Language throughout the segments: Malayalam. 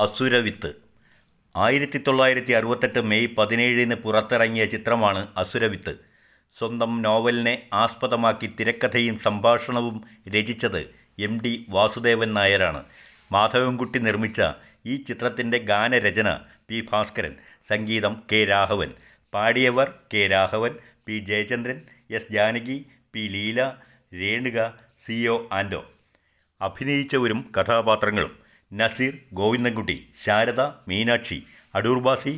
അസുരവിത്ത് ആയിരത്തി തൊള്ളായിരത്തി അറുപത്തെട്ട് മെയ് പതിനേഴിന് പുറത്തിറങ്ങിയ ചിത്രമാണ് അസുരവിത്ത് സ്വന്തം നോവലിനെ ആസ്പദമാക്കി തിരക്കഥയും സംഭാഷണവും രചിച്ചത് എം ഡി വാസുദേവൻ നായരാണ്. മാധവൻകുട്ടി നിർമ്മിച്ച ഈ ചിത്രത്തിന്റെ ഗാനരചന പി ഭാസ്കരൻ സംഗീതം K Raghavan പാടിയവർ K Raghavan P Jayachandran S Janaki P Leela Renuka C O Anto അഭിനയിച്ചവരും കഥാപാത്രങ്ങളും Nazir Govindankutty Sharada Meenakshi Adoor Bhasi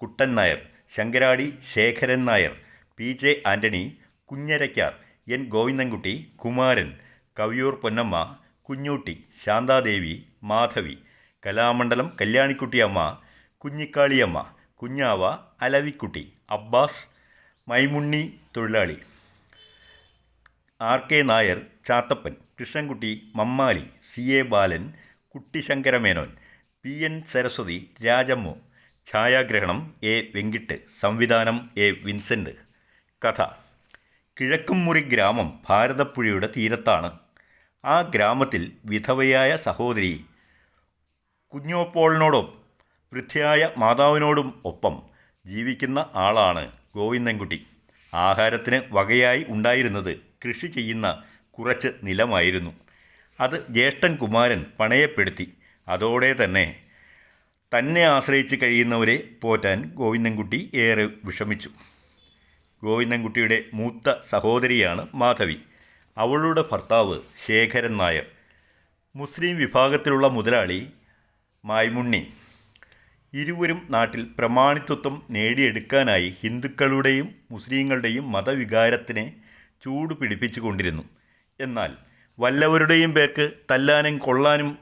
Kuttan Nair Sankaradi Sekharan Nair P J Antony Kunjaraykkar N Govindankutty Kumaran Kaviyoor Ponnamma Kunjootty Shanthadevi Madhavi Kalamandalam Kalyanikuttyamma Kunjikaliyamma Kunjava Alavikutty Abbas Maimunni തൊഴിലാളി. R K Nair Chathappan Krishnankutty Mammali C A Balan Kuttisankaramenon P N Saraswathi Rajammu ഛായാഗ്രഹണം എ വെങ്കിട്ട് സംവിധാനം എ വിൻസെന്റ് കഥ. കിഴക്കുംമുറി ഗ്രാമം ഭാരതപ്പുഴയുടെ തീരത്താണ്. ആ ഗ്രാമത്തിൽ വിധവയായ സഹോദരി കുഞ്ഞോപ്പോളിനോടും വൃദ്ധയായ മാതാവിനോടും ഒപ്പം ജീവിക്കുന്ന ആളാണ് ഗോവിന്ദൻകുട്ടി ആഹാരത്തിന് വകയായി ഉണ്ടായിരുന്നത് കൃഷി ചെയ്യുന്ന കുറച്ച് നിലമായിരുന്നു. അത് ജ്യേഷ്ഠൻ കുമാരൻ പണയപ്പെടുത്തി. അതോടെ തന്നെ തന്നെ ആശ്രയിച്ച് കഴിയുന്നവരെ പോറ്റാൻ ഗോവിന്ദൻകുട്ടി ഏറെ വിഷമിച്ചു. ഗോവിന്ദൻകുട്ടിയുടെ മൂത്ത സഹോദരിയാണ് മാധവി. അവളുടെ ഭർത്താവ് ശേഖരൻ നായർ. മുസ്ലിം വിഭാഗത്തിലുള്ള മുതലാളി മായ്മുണ്ണി. ഇരുവരും നാട്ടിൽ പ്രമാണിത്വത്വം നേടിയെടുക്കാനായി ഹിന്ദുക്കളുടെയും മുസ്ലിങ്ങളുടെയും മതവികാരത്തിനെ ചൂടുപിടിപ്പിച്ചു കൊണ്ടിരുന്നു എന്നാൽ വല്ലവരുടെയും പേർക്ക് തല്ലാനും കൊള്ളാനും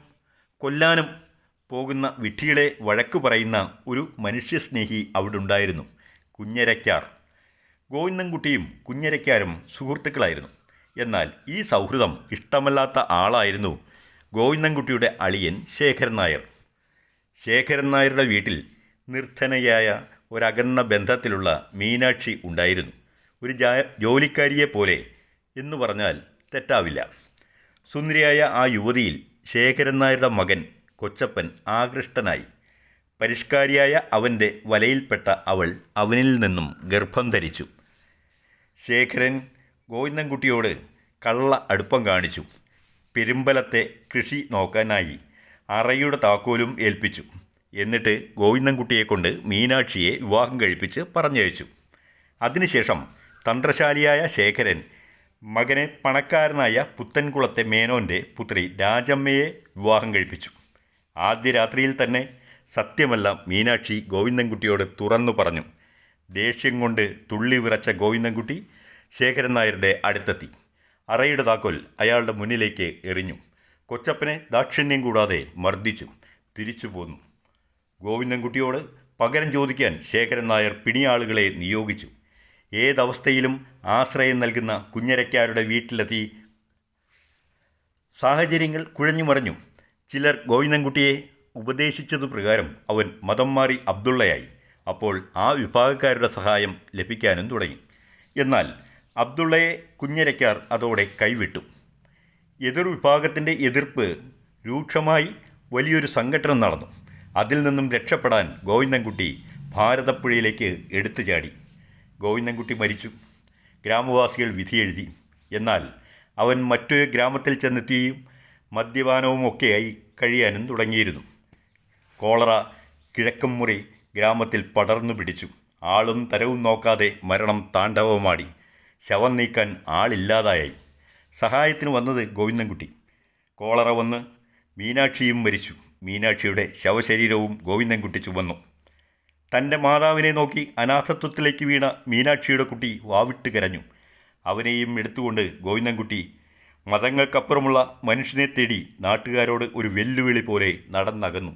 കൊല്ലാനും പോകുന്ന വിഡ്ഢികളെ വഴക്കു പറയുന്ന ഒരു മനുഷ്യസ്നേഹി അവിടെ ഉണ്ടായിരുന്നു കുഞ്ഞരയ്ക്കാർ ഗോവിന്ദൻകുട്ടിയും കുഞ്ഞരക്കാരും സുഹൃത്തുക്കളായിരുന്നു. എന്നാൽ ഈ സൗഹൃദം ഇഷ്ടമല്ലാത്ത ആളായിരുന്നു ഗോവിന്ദൻകുട്ടിയുടെ അളിയൻ ശേഖരൻ നായർ. ശേഖരൻ നായരുടെ വീട്ടിൽ നിർധനയായ ഒരകന്ന ബന്ധത്തിലുള്ള മീനാക്ഷി ഉണ്ടായിരുന്നു. ഒരു ജോലിക്കാരിയെ പോലെ എന്ന് പറഞ്ഞാൽ തെറ്റാവില്ല. സുന്ദരിയായ ആ യുവതിയിൽ ശേഖരൻ നായരുടെ മകൻ കൊച്ചപ്പൻ ആകൃഷ്ടനായി. പരിഷ്കാരിയായ അവന്റെ വലയിൽപ്പെട്ട അവൾ അവനിൽ നിന്നും ഗർഭം ധരിച്ചു. ശേഖരൻ ഗോവിന്ദൻകുട്ടിയോട് കള്ള അടുപ്പം കാണിച്ചു. പെരുമ്പലത്തെ കൃഷി നോക്കാനായി അറയുടെ താക്കോലും ഏൽപ്പിച്ചു. എന്നിട്ട് ഗോവിന്ദൻകുട്ടിയെ കൊണ്ട് മീനാക്ഷിയെ വിവാഹം കഴിപ്പിച്ച് പറഞ്ഞയച്ചു. അതിനുശേഷം തന്ത്രശാലിയായ ശേഖരൻ മകനെ പണക്കാരനായ പുത്തൻകുളത്തെ മേനോന്റെ പുത്രി രാജമ്മയെ വിവാഹം കഴിപ്പിച്ചു. ആദ്യ രാത്രിയിൽ തന്നെ സത്യമല്ല മീനാക്ഷി ഗോവിന്ദൻകുട്ടിയോട് തുറന്നു പറഞ്ഞു. ദേഷ്യം കൊണ്ട് തുള്ളി വിറച്ച ഗോവിന്ദൻകുട്ടി ശേഖരൻ നായരുടെ അടുത്തെത്തി. അറയുടെ താക്കോൽ അയാളുടെ മുന്നിലേക്ക് എറിഞ്ഞു. കൊച്ചപ്പനെ ദാക്ഷിണ്യം കൂടാതെ മർദ്ദിച്ചു തിരിച്ചു പോന്നു. ഗോവിന്ദൻകുട്ടിയോട് പകരം ചോദിക്കാൻ ശേഖരൻ നായർ പിണിയാളുകളെ നിയോഗിച്ചു. ഏതവസ്ഥയിലും ആശ്രയം നൽകുന്ന കുഞ്ഞരക്കാരുടെ വീട്ടിലെത്തി. സാഹചര്യങ്ങൾ കുഴഞ്ഞു മറിഞ്ഞു. ചിലർ ഗോവിന്ദൻകുട്ടിയെ ഉപദേശിച്ചതു പ്രകാരം അവൻ മതം മാറി അബ്ദുള്ളയായി. അപ്പോൾ ആ വിഭാഗക്കാരുടെ സഹായം ലഭിക്കാനും തുടങ്ങി. എന്നാൽ അബ്ദുള്ളയെ കുഞ്ഞരക്കാർ അതോടെ കൈവിട്ടു. എതിർ വിഭാഗത്തിന്റെ എതിർപ്പ് രൂക്ഷമായി വലിയൊരു സംഘടന നടന്നു. അതിൽ നിന്നും രക്ഷപ്പെടാൻ ഗോവിന്ദൻകുട്ടി ഭാരതപ്പുഴയിലേക്ക് എടുത്തു ചാടി ഗോവിന്ദൻകുട്ടി മരിച്ചു. ഗ്രാമവാസികൾ വിധിയെഴുതി എന്നാൽ അവൻ മറ്റൊരു ഗ്രാമത്തിൽ ചെന്നെത്തിയും മദ്യപാനവും ഒക്കെയായി കഴിയാനും തുടങ്ങിയിരുന്നു. കോളറ കിഴക്കൻമുറി ഗ്രാമത്തിൽ പടർന്നു പിടിച്ചു. ആളും തരവും നോക്കാതെ മരണം താണ്ഡവമാടി. ശവം നീക്കാൻ ആളില്ലാതായി. സഹായത്തിന് വന്നത് ഗോവിന്ദൻകുട്ടി. കോളറ വന്ന് മീനാക്ഷിയും മരിച്ചു. മീനാക്ഷിയുടെ ശവശരീരവും ഗോവിന്ദൻകുട്ടി ചുമന്നു. തന്റെ മാതാവിനെ നോക്കി അനാഥത്വത്തിലേക്ക് വീണ മീനാക്ഷിയുടെ കുട്ടി വാവിട്ട് കരഞ്ഞു. അവനെയും എടുത്തുകൊണ്ട് ഗോവിന്ദൻകുട്ടി മതങ്ങൾക്കപ്പുറമുള്ള മനുഷ്യനെ തേടി നാട്ടുകാരോട് ഒരു വെല്ലുവിളി പോലെ നടന്നകന്നു.